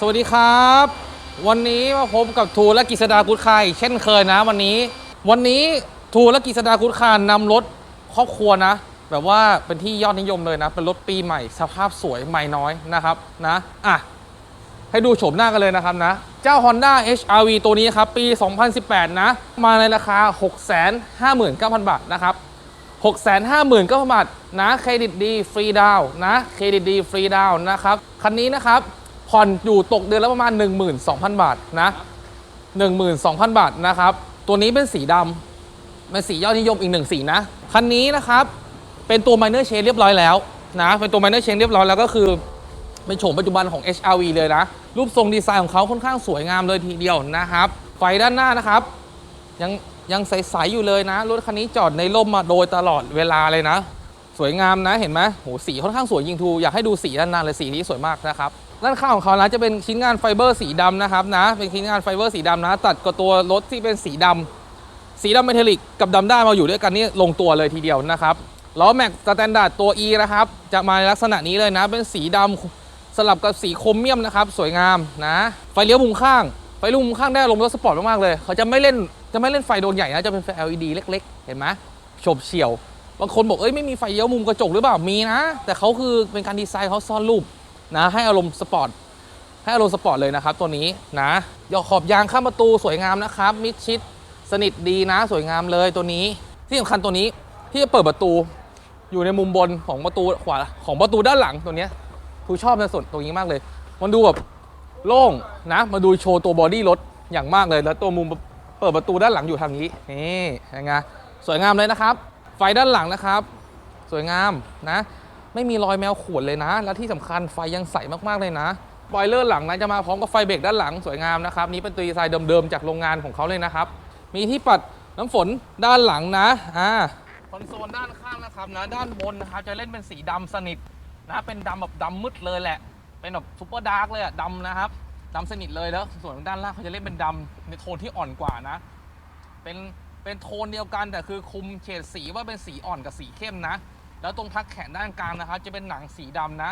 สวัสดีครับ วันนี้มาพบกับทูและกิษดากุดคายเช่นเคยนะวันนี้ วันนี้ทูและกิษดากุดคานนำรถครอบครัวนะ แบบว่าเป็นที่ยอดนิยมเลยนะ เป็นรถปีใหม่ สภาพสวยใหม่น้อยนะครับนะอะให้ดูโฉมหน้ากันเลยนะครับนะ เจ้า Honda HRV ตัวนี้ครับ ปี 2018 นะ มาในราคา 659,000 บาทนะครับ 659,000 บาทนะ เครดิตดี ฟรีดาวนะ เครดิตดี ฟรีดาวนะครับ คันนี้นะครับ ผ่อนอยู่ตกเดือนละประมาณ 12,000 บาทนะ12,000 บาทนะครับ ตัวนี้เป็นสีดำเป็นสียอดนิยมอีกหนึ่งสีนะ คันนี้นะครับ เป็นตัว minor change เรียบร้อยแล้วนะ เป็นตัว minor change เรียบร้อยแล้วก็คือเป็นโฉมปัจจุบันของ HRV เลยนะ รูปทรงดีไซน์ของเขาค่อนข้างสวยงามเลยทีเดียวนะครับ ไฟด้านหน้านะครับ ยังยังใสๆอยู่เลยนะ รถคันนี้จอดในร่มมาโดยตลอดเวลาเลยนะ สวยงามนะเห็นไหมโหสีค่อนข้างสวยยิงทูอยากให้ดูสีด้านหน้าเลยสีนี้สวยมากนะครับ ด้านข้างของเขานะจะเป็นชิ้นงานไฟเบอร์สีดำนะครับนะ เป็นชิ้นงานไฟเบอร์สีดำนะ ตัดกับตัวรถที่เป็นสีดำสีดำเมทัลลิกกับดำด้านมาอยู่ด้วยกันนี่ลงตัวเลยทีเดียวนะครับล้อแม็กสแตนดาร์ดตัว E นะครับ จะมาในลักษณะนี้เลยนะ เป็นสีดำสลับกับสีโครเมียมนะครับ สวยงามนะ ไฟเลี้ยวมุมข้าง ไฟเลี้ยวมุมข้างได้ลมรถสปอร์ตมากๆเลย เขาจะไม่เล่นจะไม่เล่นไฟโดนใหญ่นะ จะเป็นไฟ LED เล็ก ๆ เห็นไหมโฉบเฉี่ยว บางคนบอกเอ้ยไม่มีไฟเลี้ยวมุมกระจกหรือเปล่ามีนะ แต่เขาคือเป็นการดีไซน์เขาซ่อนรูป นะให้อารมณ์สปอร์ตให้อารมณ์สปอร์ตเลยนะครับตัวนี้นะยอขอบยางข้างประตูสวยงามนะครับ มิดชิดสนิทดีนะสวยงามเลยตัวนี้ ที่สำคัญตัวนี้ที่จะเปิดประตูอยู่ในมุมบนของประตูขวาของประตูด้านหลังตัวนี้ยผู้ชอบในส่วนตรงนี้มากเลย มันดูแบบโล่งนะมาดูโชว์ตัวบอดี้รถอย่างมากเลย แล้วตัวมุมเปิดประตูด้านหลังอยู่ทางนี้นี่ยังไงสวยงามเลยนะครับ ไฟด้านหลังนะครับ สวยงามนะ ไม่มีรอยแมวข่วนเลยนะ และที่สำคัญไฟยังใสมากๆเลยนะบอยเลอร์หลังนะจะมาพร้อมกับไฟเบรกด้านหลังสวยงามนะครับนี่เป็นตัวดีไซน์เดิมๆจากโรงงานของเขาเลยนะครับ มีที่ปัดน้ำฝนด้านหลังนะอ่าคอนโซลด้านข้างนะครับนะด้านบนนะครับจะเล่นเป็นสีดำสนิทนะเป็นดำแบบดำมืดเลยแหละ เป็นแบบซูเปอร์ดาร์กเลยอะดำนะครับดำสนิทเลยแล้วส่วนด้านล่างเขาจะเล่นเป็นดำในโทนที่อ่อนกว่านะ เป็นเป็นโทนเดียวกันแต่คือคุมเฉดสีว่าเป็นสีอ่อนกับสีเข้มนะ แล้วตรงพักแขนด้านกลางนะครับจะเป็นหนังสีดำนะ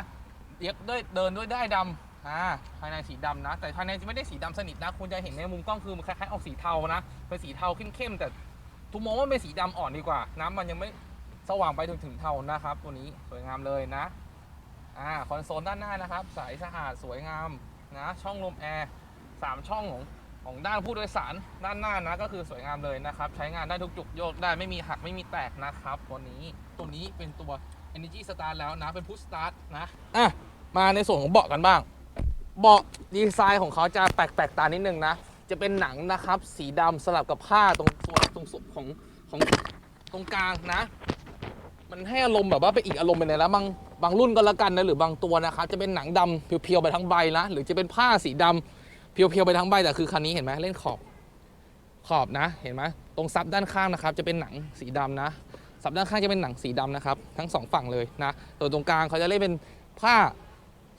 เย็บด้วยเดินด้วยได้ดำอ่าภายในสีดำนะ แต่ภายในไม่ได้สีดำสนิทนะ คุณจะเห็นในมุมกล้องคือมันคล้ายๆออกสีเทานะเป็นสีเทาเข้มๆแต่ทุกมองว่าเป็นสีดำอ่อนดีกว่าน้ำมันยังไม่สว่างไปถึงถึงเทานะครับ ตัวนี้สวยงามเลยนะอ่าคอนโซลด้านหน้านะครับใสสะอาดสวยงามนะช่องลมแอร์สามช่องของ ของด้านผู้โดยสารด้านหน้านะก็คือสวยงามเลยนะครับ ใช้งานได้ทุกจุกโยกได้ไม่มีหักไม่มีแตกนะครับตัวนี้ตัวนี้เป็นตัว Energy Start แล้วนะ เป็น Push Start นะอะมาในส่วนของเบาะกันบ้าง เบาะดีไซน์ของเขาจะแปลกๆตานิดนึงนะ จะเป็นหนังนะครับ สีดำสลับกับผ้าตรงส่วนตรงส่วนของของตรงกลางนะ มันให้อารมณ์แบบว่าเป็นอีกอารมณ์ไปเลยแล้วบางบางรุ่นก็แล้วกันนะหรือบางตัวนะครับจะเป็นหนังดำเพียวๆไปทั้งใบนะหรือจะเป็นผ้าสีดำ เพียวๆไปทั้งใบแต่คือคันนี้เห็นไหมเล่นขอบขอบนะ เห็นไหมตรงซับด้านข้างนะครับ จะเป็นหนังสีดำนะซับด้านข้างจะเป็นหนังสีดำนะครับ ทั้งสองฝั่งเลยนะตัวตรงกลางเขาจะเล่นเป็นผ้า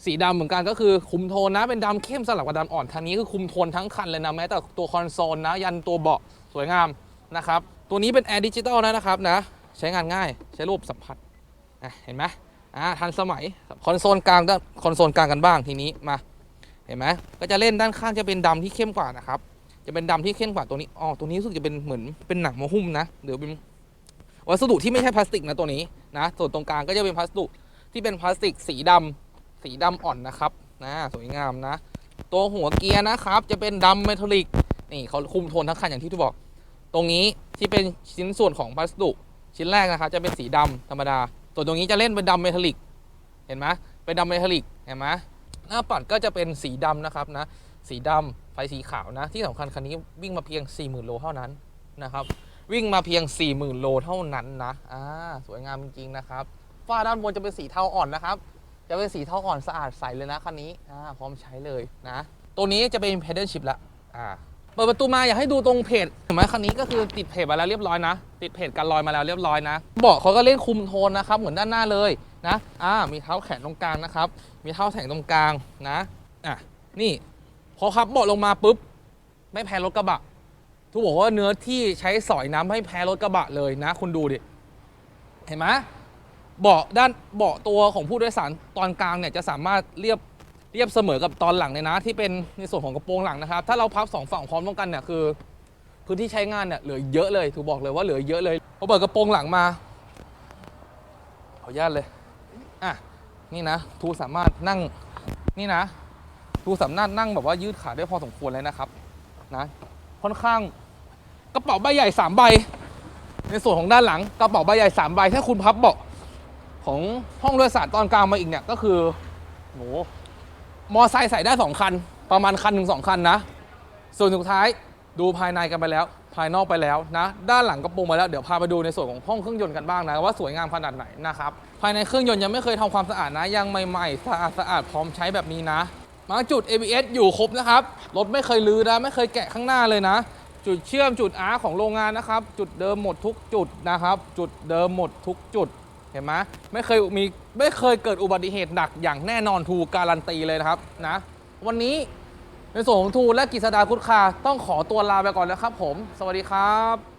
สีดำเหมือนกันก็คือคุมโทนนะ เป็นดำเข้มสลับกับดำอ่อนคันนี้คือคุมโทนทั้งคันเลยนะแม้แต่ตัวคอนโซลนะ ยันตัวเบาะสวยงามนะครับ ตัวนี้เป็นแอร์ดิจิตอลนะครับนะ ใช้งานง่ายใช้รูปสัมผัสเห็นไหมอ่าทันสมัยคอนโซลกลางด้านคอนโซลกลางกันบ้างทีนี้มา เห็นไหมก็จะเล่นด้านข้างจะเป็นดำที่เข้มกว่านะครับ จะเป็นดำที่เข้มกว่าตัวนี้อ๋อตัวนี้รู้สึกจะเป็นเหมือนเป็นหนังมาหุ้มนะหรือเป็นวัสดุที่ไม่ใช่พลาสติกนะตัวนี้นะ ส่วนตรงกลางก็จะเป็นพลาสติกที่เป็นพลาสติกสีดำสีดำอ่อนนะครับนะสวยงามนะ ตัวหัวเกียร์นะครับ จะเป็นดำเมทัลลิกนี่เขาคุมโทนทั้งคันอย่างที่ที่บอก ตรงนี้ที่เป็นชิ้นส่วนของพลาสติกชิ้นแรกนะครับจะเป็นสีดำธรรมดาตัวนตรงนี้จะเล่นเป็นดำเมทัลลิกเห็นไหมเป็นดำเมทัลลิกเห็นไหม หน้าปัดก็จะเป็นสีดำนะครับนะ สีดำไฟสีขาวนะ ที่สำคัญคันนี้วิ่งมาเพียง 40,000 โลเท่านั้นนะครับ วิ่งมาเพียง 40,000 โลเท่านั้นนะอ่าสวยงามจริงๆนะครับฝ้าด้านบนจะเป็นสีเทาอ่อนนะครับ จะเป็นสีเทาอ่อนสะอาดใสเลยนะคันนี้อ่าพร้อมใช้เลยนะ ตัวนี้จะเป็น pedal shift ละอ่าเปิดประตูมาอยากให้ดูตรงเพจเห็นไหมคันนี้ก็คือติดเพจมาแล้วเรียบร้อยนะ ติดเพจกันรอยมาแล้วเรียบร้อยนะเบาะเขาก็เล่นคุมโทนนะครับเหมือนด้านหน้าเลย นะ อ่า มีเท้าแขนตรงกลางนะครับ มีเท้าแขนตรงกลางนะ อะ นี่ พอขับเบาะลงมาปุ๊บ ไม่แพ้รถกระบะ ทุกบอกว่าเนื้อที่ใช้สอยน้ำไม่แพ้รถกระบะเลยนะ คุณดูดิ เห็นไหมเบาะด้านเบาะตัวของผู้โดยสารตอนกลางเนี่ยจะสามารถเรียบเรียบเสมอกับตอนหลังเลยนะ ที่เป็นในส่วนของกระโปรงหลังนะครับ ถ้าเราพับสองฝั่งพร้อมต้องกันเนี่ยคือพื้นที่ใช้งานเนี่ยเหลือเยอะเลยถูกบอกเลยว่าเหลือเยอะเลยพอเปิดกระโปรงหลังมาขออนุญาตเลย อะนี่นะทูสามารถนั่งนี่นะทูสามารถนั่งแบบว่ายืดขาได้พอสมควรเลยนะครับนะค่อนข้างกระเป๋าใบใหญ่สามใบในส่วนของด้านหลังกระเป๋าใบใหญ่สามใบถ้าคุณพับเบาะของห้องโดยสารตอนกลางมาอีกเนี่ยก็คือโหมอไซค์ใส่ได้สองคัน ประมาณคันถึงสองคันนะ ส่วนสุดท้ายดูภายในกันไปแล้ว ภายนอกไปแล้วนะ ด้านหลังกระโปรงไปแล้ว เดี๋ยวพาไปดูในส่วนของห้องเครื่องยนต์กันบ้างนะว่าสวยงามขนาดไหนนะครับ ภายในเครื่องยนต์ยังไม่เคยทำความสะอาดนะ ยังใหม่ๆ สะอาดสะอาดพร้อมใช้แบบนี้นะ มาจุด ABS อยู่ครบนะครับ รถไม่เคยลื้อนะ ไม่เคยแกะข้างหน้าเลยนะ จุดเชื่อมจุดอาร์ของโรงงานนะครับ จุดเดิมหมดทุกจุดนะครับ จุดเดิมหมดทุกจุด เห็นไหมไม่เคยมีไม่เคยเกิดอุบัติเหตุหนักอย่างแน่นอนทูการันตีเลยนะครับนะ วันนี้ ในส่วนของทูและกิษดาคุดคาต้องขอตัวลาไปก่อนแล้วครับผม สวัสดีครับ